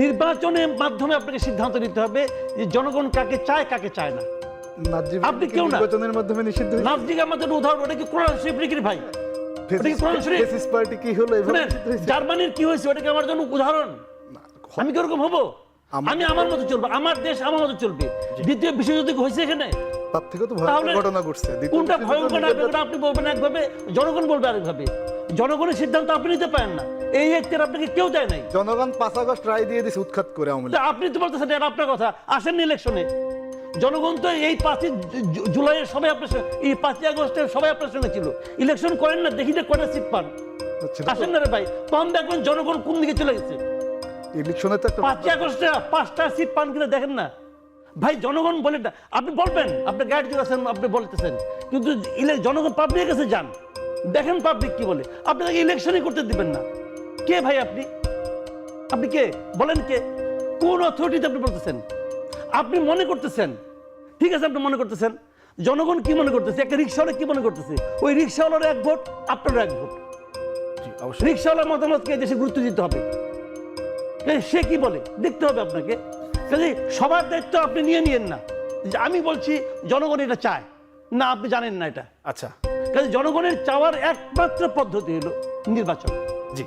নির্বাচনের মাধ্যমে আপনাকে সিদ্ধান্ত নিতে হবে যে জনগণ কাকে চায় কাকে চায় না। আপনি কেউ না। নির্বাচনের মাধ্যমে নিষিদ্ধ আমাদের উদাহরণ ওটা কি কোরআন শরীফ নাকি ভাই? পার্টি কি হলো? জার্মানির কি হয়েছে ওটা কি আমার জন্য উদাহরণ। আমি কীরকম হব? আমি আমার মতো চলবো আমার দেশ আমার মতো চলবে। দ্বিতীয় বিশ্বযুদ্ধ হয়েছে এখানে? তার থেকেও তো ভয়ঙ্কর ঘটনা ঘটছে। কোনটা ভয়ঙ্কর আপনি বলবেন একভাবে জনগণ বলবে আরেকভাবে। জনগণের সিদ্ধান্ত আপনি নিতে পারেন না। এই এখতিয়ার আপনাকে কেউ দেয় নাই। জনগণ পাঁচ আগস্ট রায় দিয়ে দিছে উৎখাত করে আওয়ামী লীগ। আপনি তো বলতেছেন এটা আপনার কথা। ইলেকশনে জনগণ তো এই পাঁচই জুলাইয়ের সবাই আপনার এই পাঁচই আগস্টের সবাই আপনার সঙ্গে ছিল। ইলেকশন করেন না দেখি যে কয়টা সিট পান। আসেন না রে ভাই তখন দেখবেন জনগণ কোন দিকে চলে গেছে। ইলেকশনে তো পাঁচই আগস্টে পাঁচটা সিট পান কিনা দেখেন না। ভাই জনগণ বলে না। আপনি বলবেন আপনি গাইড আছেন আপনি বলতেছেন। কিন্তু জনগণ পাবলিকের কাছে যান। দেখেন পাবলিক কি বলে। আপনি তাকে ইলেকশনই করতে দিবেন না। কে ভাই আপনি? আপনি কে? বলেন কে? কোন অথরিটিতে আপনি বলতেছেন? আপনি মনে করতেছেন? ঠিক আছে আপনি মনে করতেছেন? জনগণ কি মনে করতেছে? একটা রিক্সাওয়ালা কি মনে করতেছে? ওই রিক্সাওয়ালার এক ভোট আপনার এক ভোট। রিক্সাওয়ালার মতামতকে দেশে গুরুত্ব দিতে হবে। সে কি বলে? দেখতে হবে আপনাকে। কাজে সবার দায়িত্ব আপনি নিয়ে নিয়েন না। যে আমি বলছি জনগণ এটা চায়। না আপনি জানেন না এটা। আচ্ছা। কাজে জনগণের চাওয়ার একমাত্র পদ্ধতি হলো নির্বাচন। জি।